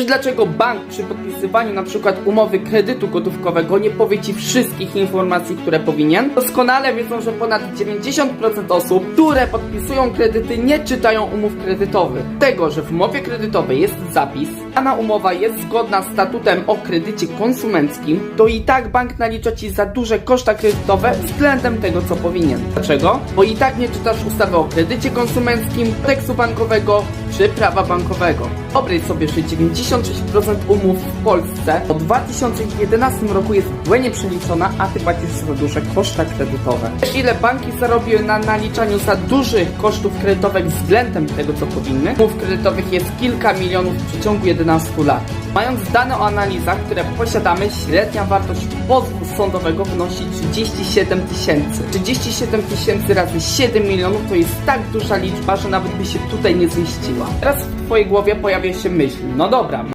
Dlaczego bank przy podpisywaniu przykład umowy kredytu gotówkowego nie powie Ci wszystkich informacji, które powinien? Doskonale wiedzą, że ponad 90% osób, które podpisują kredyty nie czytają umów kredytowych. Tego, że w umowie kredytowej jest zapis, dana umowa jest zgodna z statutem o kredycie konsumenckim, to i tak bank nalicza Ci za duże koszta kredytowe względem tego, co powinien. Dlaczego? Bo i tak nie czytasz ustawy o kredycie konsumenckim, tekstu bankowego czy prawa bankowego. Wyobraź sobie, że 96% umów w Polsce od 2011 roku jest błędnie przeliczona, a ty płacisz za duże koszta kredytowe. Wiesz ile banki zarobiły na naliczaniu za dużych kosztów kredytowych względem tego, co powinny? Umów kredytowych jest kilka milionów w przeciągu 11 lat. Mając dane o analizach, które posiadamy, średnia wartość pozwu sądowego wynosi 37 tysięcy. 37 tysięcy razy 7 milionów to jest tak duża liczba, że nawet by się tutaj nie zmieściła. Teraz w twojej głowie pojawia się myśl, no dobra,